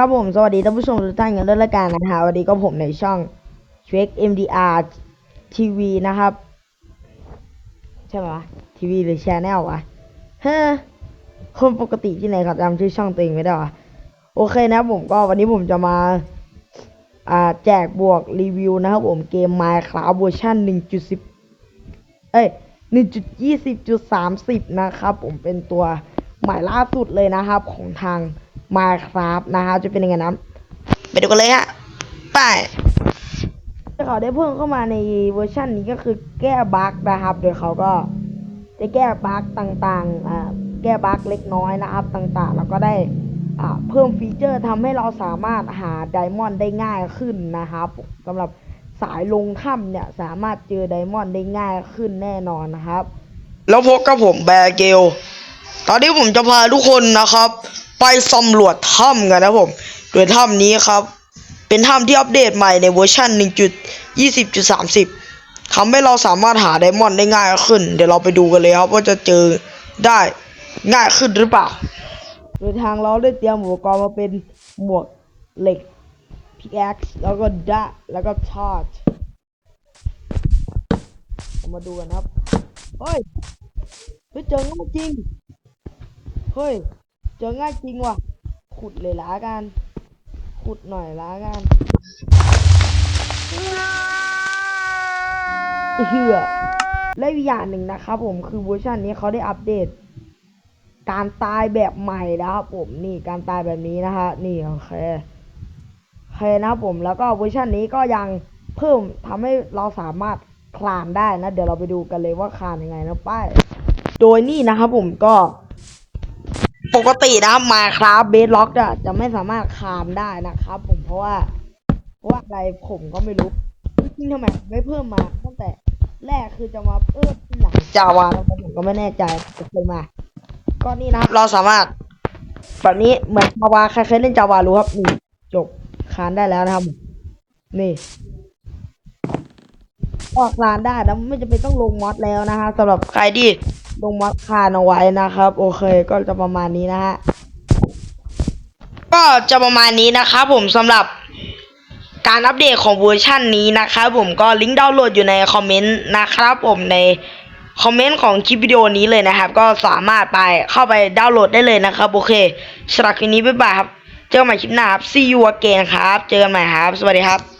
ครับผมสวัสดีท่านผู้ชมทุกท่านกันด้วยละกันนะฮะวันนี้ก็ผมในช่องเช็ค MDR TV นะครับ ใช่ไหมวะทีวีหรือ Channel วะเฮ้คนปกติที่ไหนเขาจำชื่อช่องตัวเองไม่ได้วะโอเคนะผมก็วันนี้ผมจะมาอ่าแจกบวกรีวิวนะครับผมเกม Minecraft เวอร์ชัน1.10 เอ้ย 1.20.30 นะครับผมเป็นตัวใหม่ล่าสุดเลยนะครับของทาง Minecraft นะครับจะเป็นยังไงนะไปดูกันเลยฮะไปที่เขาได้เพิ่มเข้ามาในเวอร์ชันนี้ก็คือแก้บั๊กนะครับ โดยเขาก็จะแก้บั๊กต่างๆอ่าแก้บั๊กเล็กน้อยนะครับต่างๆ แล้วก็ได้อ่าเพิ่มฟีเจอร์ทำให้เราสามารถหาไดมอนด์ได้ง่ายขึ้นนะครับสำหรับสายลงถ้ำเนี่ยสามารถเจอไดมอนด์ได้ง่ายขึ้นแน่นอนนะครับ แล้วพบกับผมแบร์เกลตอนนี้ผมจะพาทุกคนนะครับ ไปสำรวจถ้ำกันนะผม โดยถ้ำนี้ครับ เป็นถ้ำที่อัปเดตใหม่ในเวอร์ชัน1.20.30ทำให้เราสามารถหาไดมอนด์ได้ง่ายขึ้น เดี๋ยวเราไปดูกันเลยครับว่าจะเจอได้ง่ายขึ้นหรือเปล่า โดยทางเราได้เตรียมอุปกรณ์มาเป็นหมวกเหล็ก PX แล้วก็ดะแล้วก็ทอดเรามาดูกันครับ เฮ้ย เฮ้ยเจอง่ายจริง เฮ้ย เจอง่ายจริงว่ะ ขุดเลยละกัน ขุดหน่อยละกันเหือและอีกอย่างหนึ่งนะครับผมคือเวอร์ชันนี้เขาได้อัปเดต การตายแบบใหม่นะครับผมนี่การตายแบบนี้นะฮะนี่โอเคโอเคนะครับผมแล้วก็เวอร์ชันนี้ก็ยังเพิ่มทำให้เราสามารถคลานได้นะ เดี๋ยวเราไปดูกันเลยว่าคลานยังไงนะป้ายโดยนี่นะครับผมก็ ปกตินะครับมาครับเบสล็อกอะจะไม่สามารถคานได้นะครับ ผมเพราะว่าเพราะว่าอะไรผมก็ไม่รู้จริงทำไมไม่เพิ่มมาตั้งแต่แรกคือจะมาเพิ่มที่หลังจาวาผมก็ไม่แน่ใจจะเคยมา ก็นี่นะครับ เราสามารถ แบบนี้เหมือนจาวาใครเคยเล่นจาวารู้ครับนี่จบคานได้แล้วนะครับ นี่ ออกคลานได้แล้วไม่จำเป็นต้องลงมอดแล้วนะฮะสำหรับใครที่ ลงมอดคานเอาไว้นะครับ โอเคก็จะประมาณนี้นะฮะก็จะประมาณนี้นะครับผมสำหรับการอัปเดตของเวอร์ชันนี้นะครับผมก็ลิงก์ดาวน์โหลดอยู่ในคอมเมนต์นะครับผมในคอมเมนต์ของคลิปวิดีโอนี้เลยนะครับ ก็สามารถไปเข้าไปดาวน์โหลดได้เลยนะครับ โอเคสำหรับคลิปนี้บ๊ายบายครับ เจอกันใหม่คลิปหน้าครับ see you again ครับ เจอกันใหม่ครับ สวัสดีครับ